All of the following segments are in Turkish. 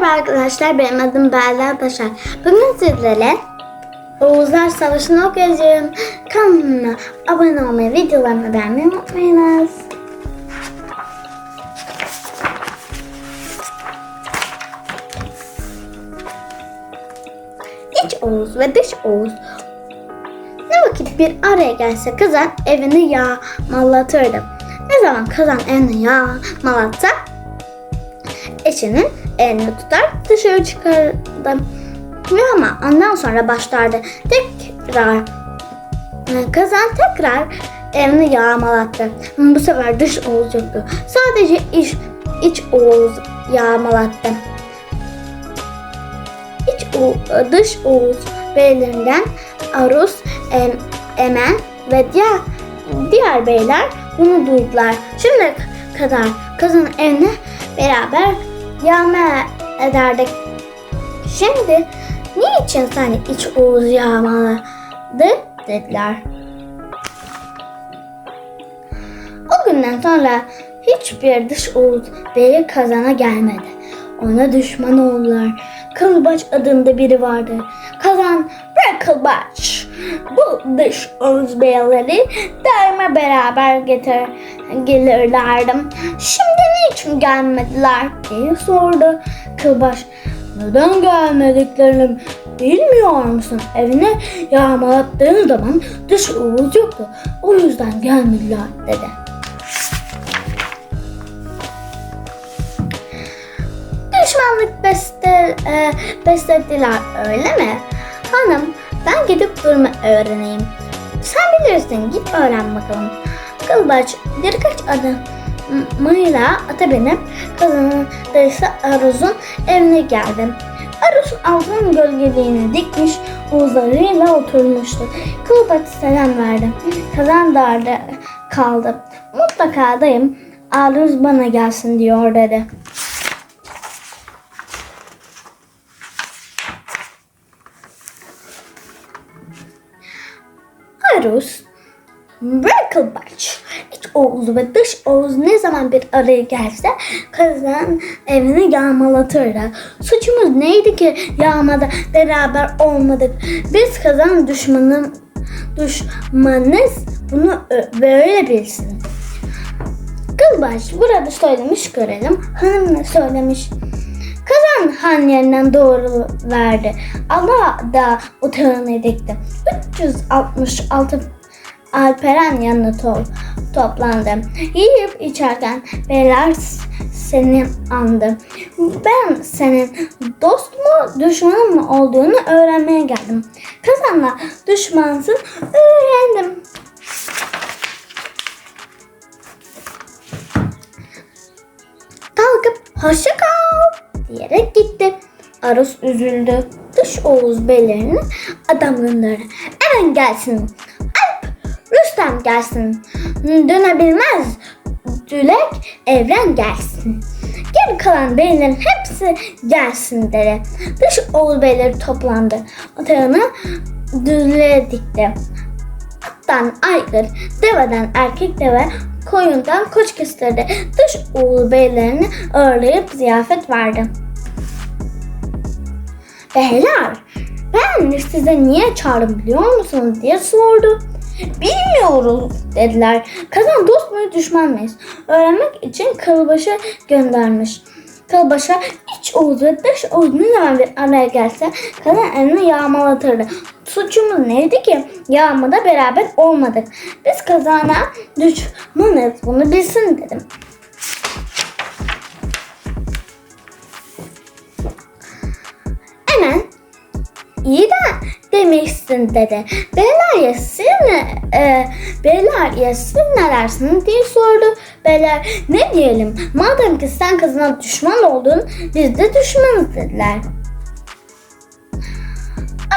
Merhaba arkadaşlar, benim adım Bella Taşar. Bugün sizlere Oğuzlar Savaşı'nı okuyacağım. Kanalıma abone olmayı, videolarımı beğenmeyi unutmayınız. İç Oğuz ve dış Oğuz ne vakit bir araya gelse kazan evini yağmalatırdı. Ne zaman kazan evini yağmalatsa eşinin elini tutar dışarı çıkardı. Ama ondan sonra başlardı tekrar kazan tekrar evini yağmalattı. Bu sefer dış Oğuz yoktu. Sadece iç, iç Oğuz yağmalattı. İç o, dış Oğuz beylerinden Arus, em, Emen ve diğer diğer beyler bunu duydular. Şimdi kadar kızın evine beraber yağma ederdik. Şimdi niçin sen iç Oğuz yağmaladı dediler. O günden sonra hiçbir dış Oğuz beyi kazana gelmedi. Ona düşman oldular. Kılbaç adında biri vardı. Kazan ve Kılbaç. Bu dış Oğuz beyleri daima beraber getir gelirlerdi. Şimdi niçin gelmediler diye sordu. Kılbaç neden gelmediklerini bilmiyor musun? Evine yağmalattığın zaman dış Oğuz yoktu. O yüzden gelmediler dedi. Düşmanlık beste, e, beslediler öyle mi? Hanım ben gidip durumu öğreneyim. Sen bilirsin git öğren bakalım. Kılbaç birkaç adımıyla ata binip kızının dayısı Aruz'un evine geldi. Aruz altın gölgeliğini dikmiş uzlarıyla oturmuştu. Kılbaç selam verdi. Kazan darda kaldı. Mutlaka dayım Aruz bana gelsin diyor dedi. Ve Kılbaç. İç Oğuz ve dış Oğuz ne zaman bir araya gelse kazan evini yağmalatırlar. Suçumuz neydi ki yağmada beraber olmadık? Biz kazan düşmanım, düşmanız bunu böyle bilsin. Kılbaş burada söylemiş görelim. Hanım ne söylemiş? Kazan han yerinden doğru verdi. Allah da utağını dikti. 366 Alperen yanına to toplandı. Yiyip içerken beyler seni andı. Ben senin dost mu düşman mı olduğunu öğrenmeye geldim. Kazanla düşmansın öğrendim. Kalkıp hoşça kal diyerek gitti. Arus üzüldü. Dış Oğuz beylerine adam gönderdi. Hemen gelsin. Alp, Rüstem gelsin. Dönebilmez. Dülek, Evren gelsin. Geri kalan beylerin hepsi gelsin dedi. Dış Oğuz beyleri toplandı. Otağını düzlüğe dikti. Attan aygır, deveden erkek deve, koyundan koç kestirdi. Dış Oğuz beylerini ağırlayıp ziyafet verdi. Beyler, ben size niye çağırdım biliyor musunuz diye sordu. Bilmiyoruz dediler. Kazan dost muyuz düşman mıyız? Öğrenmek için Kılbaş'ı göndermiş. Kılbaş'a iç Oğuz ve dış Oğuz ne zaman bir araya gelse kazan elini yağmalatırdı. Suçumuz neydi ki? Yağmada beraber olmadık. Biz kazana düşmanız bunu bilsin dedim. Hemen iyi de demişsin dedi. Beyler ya siz ne, e, beyler ya siz ne dersiniz diye sordu. Beyler ne diyelim madem ki sen kızına düşman oldun biz de düşmanız dediler.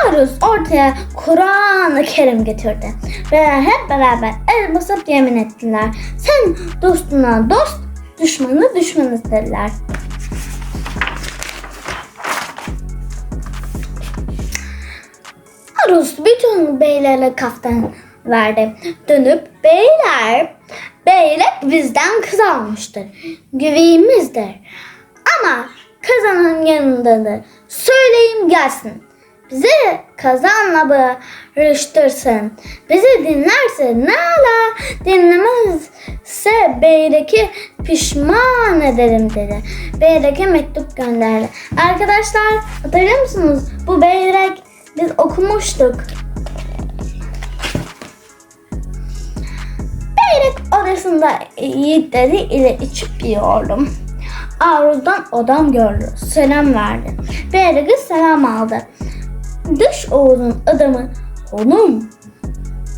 Aruz ortaya Kur'an-ı Kerim getirdi. Ve hep beraber el basıp yemin ettiler. Sen dostuna dost, düşmanı düşmanız dediler. Arus bütün beylerle kaftan verdi. Dönüp beyler, beyler bizden kız almıştır. Güveyimizdir. Ama kazanın yanındadır. Söyleyeyim gelsin. Bizi kazanla barıştırsın. Bizi dinlerse ne ala dinlemezse beyreki pişman ederim dedi. Beyreke mektup gönderdi. Arkadaşlar hatırlıyor musunuz? Bu beyrek biz okumuştuk. Beyrek odasında yiğitleri ile içip yiyordum. Aruz'dan odam gördü. Selam verdi. Beyrek'e selam aldı. Dış Oğuz'un adamı hanım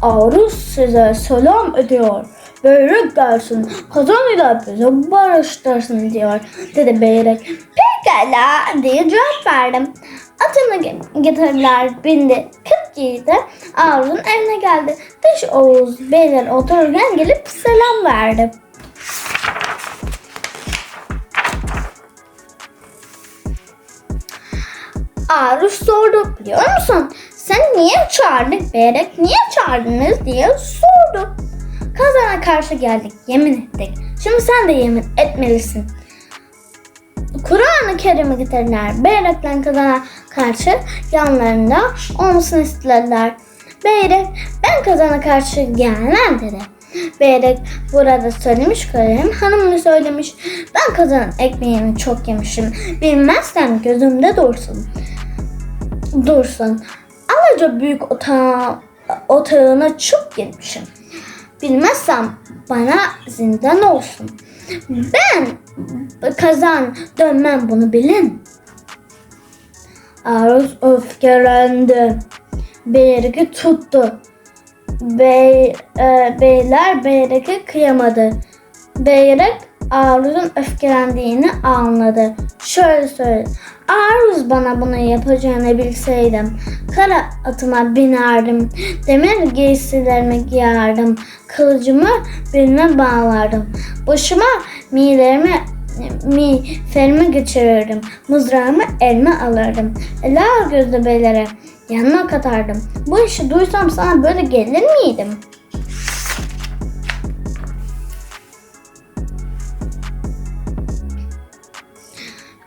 Aruz size selam ediyor. Beyrek gelsin kazan ile bizi barıştırsın diyor dedi Beyrek. Pekala diye cevap verdim. Atını ge- getirdiler bindi. Kırk yiğidi Aruz'un evine geldi. Dış Oğuz beyler otururken gelip selam verdi. Aruz sordu. Biliyor musun? Sen niye çağırdın? Berek niye çağırdınız diye sordu. Kazana karşı geldik. Yemin ettik. Şimdi sen de yemin etmelisin. Kur'an-ı Kerim'i getirdiler. Beyrek'ten kazana karşı yanlarında olmasını istediler. Beyrek ben kazana karşı gelmem dedi. Beyrek burada söylemiş kalem hanımını söylemiş. Ben kazanın ekmeğini çok yemişim. Bilmezsen gözümde dursun. Dursun. Alaca büyük ota otağına çok girmişim. Bilmezsem bana zindan olsun. Ben kazan dönmem bunu bilin. Aruz öfkelendi. Beyreki tuttu. Bey, e, beyler Beyrek'e kıyamadı. Beyrek Aruz'un öfkelendiğini anladı. Şöyle söyledi. Aruz bana bunu yapacağını bilseydim. Kara atıma binerdim. Demir giysilerimi giyerdim. Kılıcımı birine bağlardım. Başıma miğlerimi miğferimi geçirirdim. Mızrağımı elime alırdım. Ela gözlü beylere yanına katardım. Bu işi duysam sana böyle gelir miydim?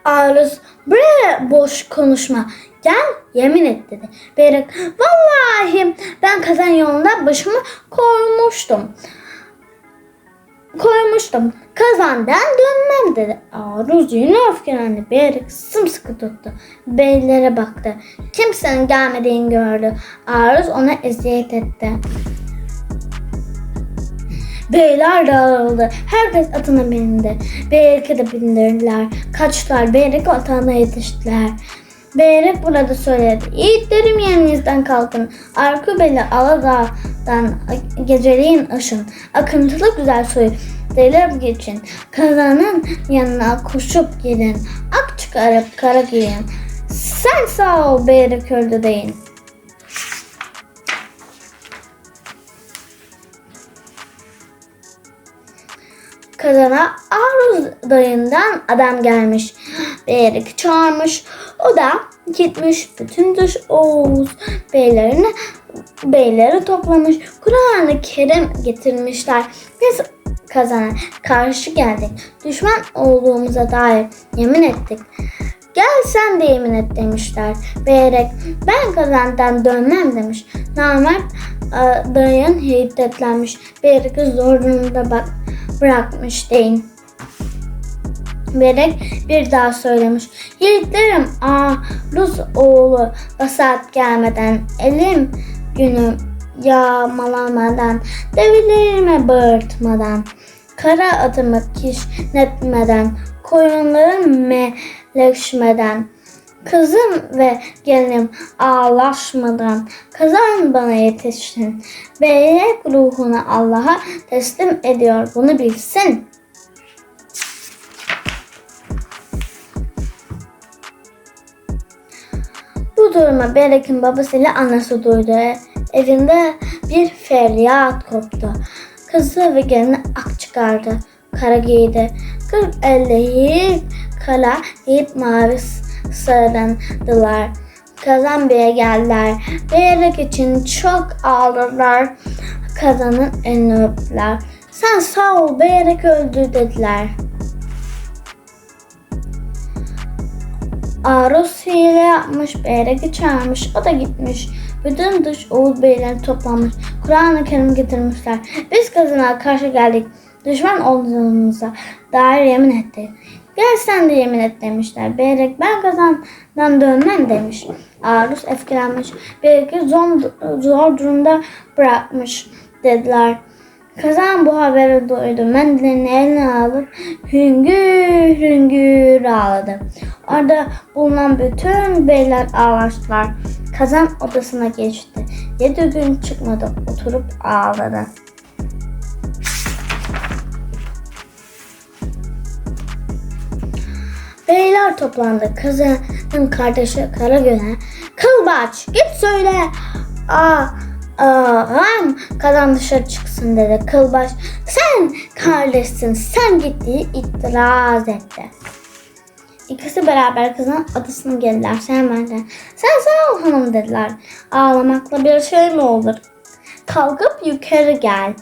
Aruz bre boş konuşma. Gel yemin et dedi. Berek vallahi ben kazan yolunda başımı koymuştum. Koymuştum. Kazandan dönmem dedi. Aruz yine öfkelendi. Berek sımsıkı tuttu. Beylere baktı. Kimsenin gelmediğini gördü. Aruz ona eziyet etti. Beyler dağıldı. Herkes atına bindi. Beyrek'e de bindirdiler. Kaçtılar. Beyrek atağına yetiştiler. Beyrek burada söyledi. Yiğitlerim yerinizden kalkın. Arkubeli Aladağ'dan geceleyin ışın. Akıntılı güzel suyu delip geçin. Kazanın yanına koşup gidin. Ak çıkarıp kara giyin. Sen sağ ol Beyrek öldü deyin. kazana Aruz dayından adam gelmiş. Beyrik çağırmış. O da gitmiş bütün dış Oğuz beylerini beyleri toplamış. Kur'an-ı Kerim getirmişler. Biz kazana karşı geldik. Düşman olduğumuza dair yemin ettik. Gel sen de yemin et demişler. Beyrek ben kazandan dönmem demiş. Namert e, dayın hiddetlenmiş. Beyrek'i zor bak bırakmış deyin. Berek bir daha söylemiş. Yiğitlerim aa Rus oğlu vasat gelmeden elim günüm yağmalamadan develerime bağırtmadan kara adımı kişnetmeden koyunlarım meleşmeden Kızım ve gelinim ağlaşmadan kazan bana yetişsin. Beyrek ruhunu Allah'a teslim ediyor. Bunu bilsin. Bu duruma Berek'in babasıyla annesi duydu. Evinde bir feryat koptu. Kızı ve gelini ak çıkardı. Kara giydi. Kırk elde yiğit kala yiğit mavi sarıldılar. Kazanbey'e geldiler. Beyrek için çok ağladılar. Kazanın elini öptüler. Sen sağ ol Beyrek öldü dediler. Arus hile yapmış, Beyrek'i çağırmış, o da gitmiş. Bütün dış Oğuz beylerini toplamış, Kur'an-ı Kerim getirmişler. Biz kazına karşı geldik, düşman olduğumuza dair yemin etti. Gel sen de yemin et demişler. Beyrek ben kazandan dönmem demiş. Arus öfkelenmiş, Beyrek'i zor, zor durumda bırakmış dediler. Kazan bu haberi duydu. Mendilini eline alıp hüngür hüngür ağladı. Orada bulunan bütün beyler ağlaştılar. Kazan odasına geçti. Yedi gün çıkmadı. Oturup ağladı. Beyler toplandı. Kızın kardeşi Karagöl'e Kılbaç git söyle. Aa, ağam kazan dışarı çıksın dedi. Kılbaç sen kardeşsin sen git diye itiraz etti. İkisi beraber kızın adısına geldiler. Sen benden. Sen sağ ol hanım dediler. Ağlamakla bir şey mi olur? Kalkıp yukarı gel.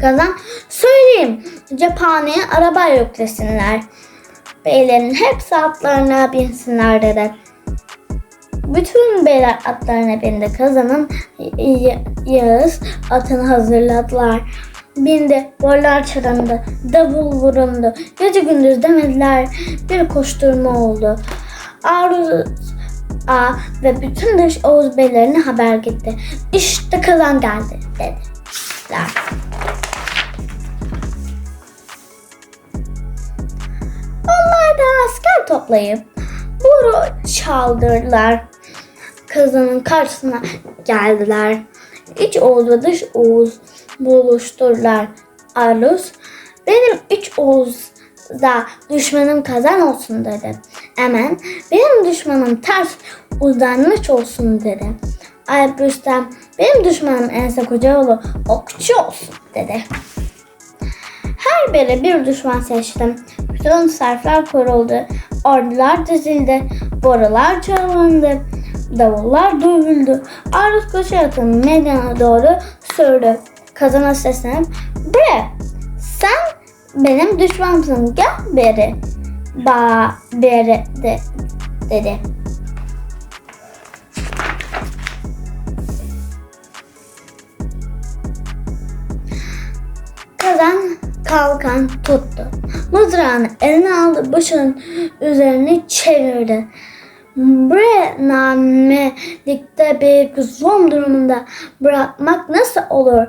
Kazan söyleyeyim cephaneye araba yüklesinler. Beylerin hepsi atlarına binsinler dedi. Bütün beyler atlarına bindi. Kazanın Yağız atını hazırladılar. Bindi, boylar çırındı, davul vuruldu. Gece gündüz demediler, bir koşturma oldu. Aruz A ve bütün dış Oğuz beylerine haber gitti. İşte kazan geldi dediler. Toplayıp boru çaldırdılar. Kazanın karşısına geldiler. İç Oğuz ve dış Oğuz buluşturdular. Arus, benim iç Oğuz'da düşmanım kazan olsun dedi. Hemen benim düşmanım ters uzanmış olsun dedi. Alp benim düşmanım Ense Kocaoğlu okçu olsun dedi. Her biri bir düşman seçtim. Bütün sarflar kuruldu. Ordular dizildi. Borular çalındı. Davullar dövüldü. Aruz koşu atın meydana doğru sürdü. Kazana seslenip Bre sen benim düşmanımsın gel beri. Ba beri de, dedi. Kazan kalkan tuttu. Mızrağını eline aldı, başının üzerine çevirdi. Bre namelikte bir kuzum durumunda bırakmak nasıl olur?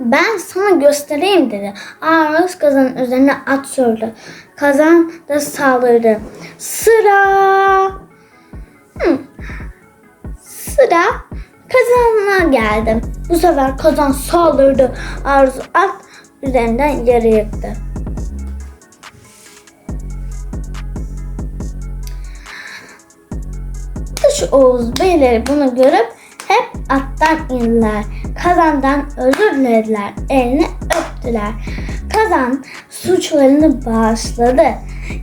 Ben sana göstereyim dedi. Arus kazanın üzerine at sürdü. Kazan da saldırdı. Sıra... Hmm. Sıra kazanına geldi. Bu sefer kazan saldırdı. Arzu at üzerinden yere yıktı. Oğuz beyleri bunu görüp hep attan indiler. Kazandan özür dilediler. Elini öptüler. Kazan suçlarını bağışladı.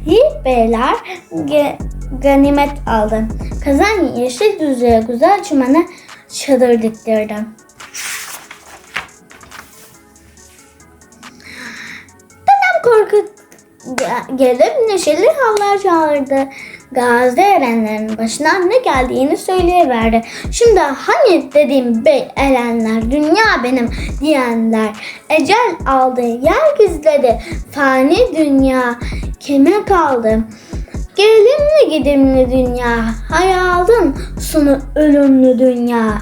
Yiğit beyler ge- ganimet aldı. Kazan yeşil düzlüğe güzel çimene çadır diktirdi. Dedem korku ge- gelip neşeli havlar çağırdı. Gazi erenlerin başına ne geldiğini söyleyiverdi. Şimdi hani dediğim bey erenler, dünya benim diyenler. Ecel aldı, yer gizledi. Fani dünya kime kaldı? Gelimli gidimli dünya, hayalın sonu ölümlü dünya.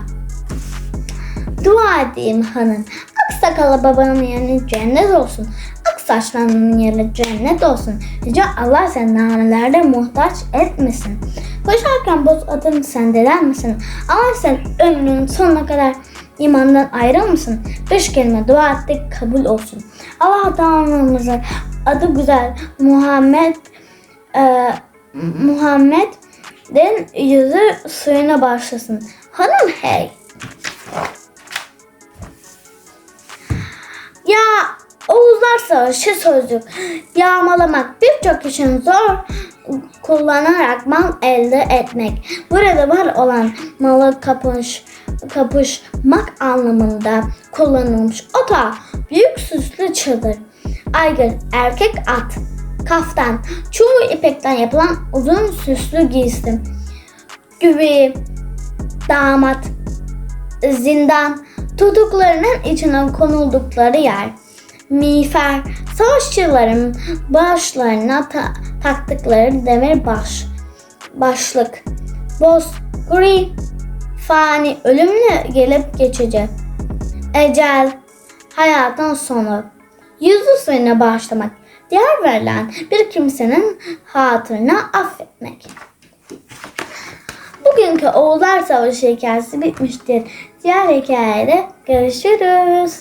Dua edeyim hanım. Aksakalı babanın yerine cennet olsun. Saçlarının yeri cennet olsun. Yüce Allah sen nanelerde muhtaç etmesin. Koşarken boz adını sen deler misin? Allah sen ömrünün sonuna kadar imandan ayrıl mısın? Beş kelime dua ettik kabul olsun. Allah Tanrımızın adı güzel Muhammed e, Muhammed'in yüzü suyuna başlasın. Hanım hey. Ya Oğuzlar Savaşı sözcük. Yağmalamak birçok kişinin zor kullanarak mal elde etmek. Burada var olan malı kapış, kapışmak anlamında kullanılmış. Ota büyük süslü çadır. Aygır erkek at. Kaftan çoğu ipekten yapılan uzun süslü giysi. Güvi damat zindan tutuklarının içine konuldukları yer. Miğfer savaşçıların başlarına ta- taktıkları demir baş başlık. Boz gri fani ölümle gelip geçici. Ecel hayatın sonu. Yüzü suyuna bağışlamak. Diğer verilen bir kimsenin hatırına affetmek. Bugünkü Oğullar Savaşı hikayesi bitmiştir. Diğer hikayede görüşürüz.